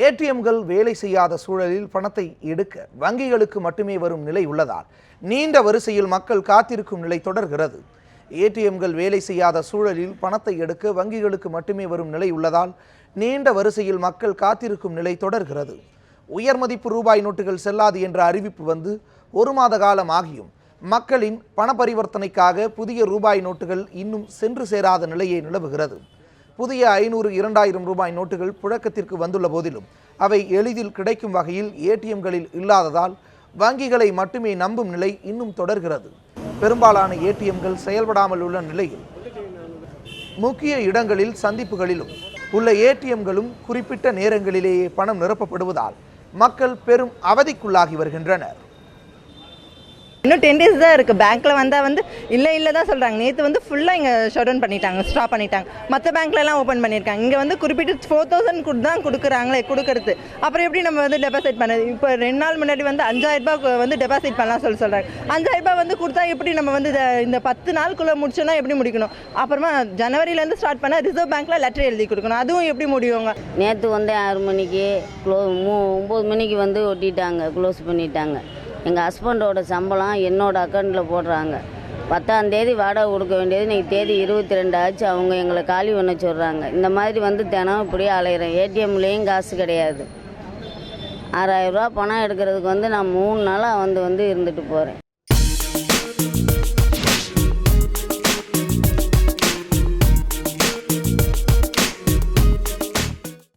ஏடிஎம்கள் வேலை செய்யாத சூழலில் பணத்தை எடுக்க வங்கிகளுக்கு மட்டுமே வரும் நிலை உள்ளதால் நீண்ட வரிசையில் மக்கள் காத்திருக்கும் நிலை தொடர்கிறது. ஏடிஎம்கள் வேலை செய்யாத சூழலில் பணத்தை எடுக்க வங்கிகளுக்கு மட்டுமே வரும் நிலை உள்ளதால் நீண்ட வரிசையில் மக்கள் காத்திருக்கும் நிலை தொடர்கிறது. உயர் மதிப்பு ரூபாய் நோட்டுகள் செல்லாது என்ற அறிவிப்பு வந்து ஒரு மாத காலம் ஆகியும். மக்களின் பண பரிவர்த்தனைக்காக புதிய ரூபாய் நோட்டுகள் இன்னும் சென்று சேராத நிலையே நிலவுகிறது. புதிய ஐநூறு இரண்டாயிரம் ரூபாய் நோட்டுகள் புழக்கத்திற்கு வந்துள்ள போதிலும் அவை எளிதில் கிடைக்கும் வகையில் ஏடிஎம்களில் இல்லாததால் வங்கிகளை மட்டுமே நம்பும் நிலை இன்னும் தொடர்கிறது. பெரும்பாலான ஏடிஎம்கள் செயல்படாமல் உள்ள நிலையில் முக்கிய இடங்களில் சந்திப்புகளிலும் உள்ள ஏடிஎம்களும் குறிப்பிட்ட நேரங்களிலேயே பணம் நிரப்பப்படுவதால் மக்கள் பெரும் அவதிக்குள்ளாகி வருகின்றனர். இன்னும் டென் டேஸ் தான் இருக்குது பேங்க்கில் வந்தால் வந்து இல்லை இல்லை தான் சொல்கிறாங்க நேற்று வந்து ஃபுல்லாக இங்கே ஷட் டவுன் பண்ணிட்டாங்க ஸ்டாப் பண்ணிட்டாங்க. மற்ற பேங்க்லலாம் ஓப்பன் பண்ணியிருக்காங்க இங்கே வந்து குறிப்பிட்டு ஃபோர் தௌசண்ட் கொடு தான் கொடுக்குறாங்களே கொடுக்கறது. அப்புறம் எப்படி நம்ம வந்து டெபாசிட் பண்ணது? இப்போ ரெண்டு நாள் முன்னாடி வந்து அஞ்சாயிரம் வந்து டெபாசிட் பண்ணலாம் சொல்லி சொல்கிறாங்க அஞ்சாயிரரூபா வந்து கொடுத்தா எப்படி நம்ம வந்து இந்த பத்து நாளுக்குள்ளே முடிச்சோன்னா எப்படி முடிக்கணும்? அப்புறமா ஜனவரியிலேருந்து ஸ்டார்ட் பண்ணால் ரிசர்வ் பேங்க்கில் லெட்டர் எழுதி கொடுக்கணும். அதுவும் எப்படி முடியுங்க? நேற்று வந்து ஆறு மணிக்கு க்ளோ மூ ஒம்பது மணிக்கு வந்து ஒட்டிட்டாங்க. க்ளோஸ் பண்ணிட்டாங்க. எங்கள் ஹஸ்பண்டோட சம்பளம் என்னோட அக்கௌண்ட்டில் போடுறாங்க. பத்தாம் தேதி வாடகை கொடுக்க வேண்டியது இன்னைக்கு தேதி இருபத்தி ரெண்டு ஆச்சு. அவங்க எங்களை காலி பண்ண சொல்கிறாங்க இந்த மாதிரி வந்து தினம் இப்படியே அலையிறேன். ஏடிஎம்லேயும் காசு கிடையாது. ஆறாயிரரூவா பணம் எடுக்கிறதுக்கு வந்து நான் மூணு நாளாக வந்து வந்து இருந்துட்டு போகிறேன்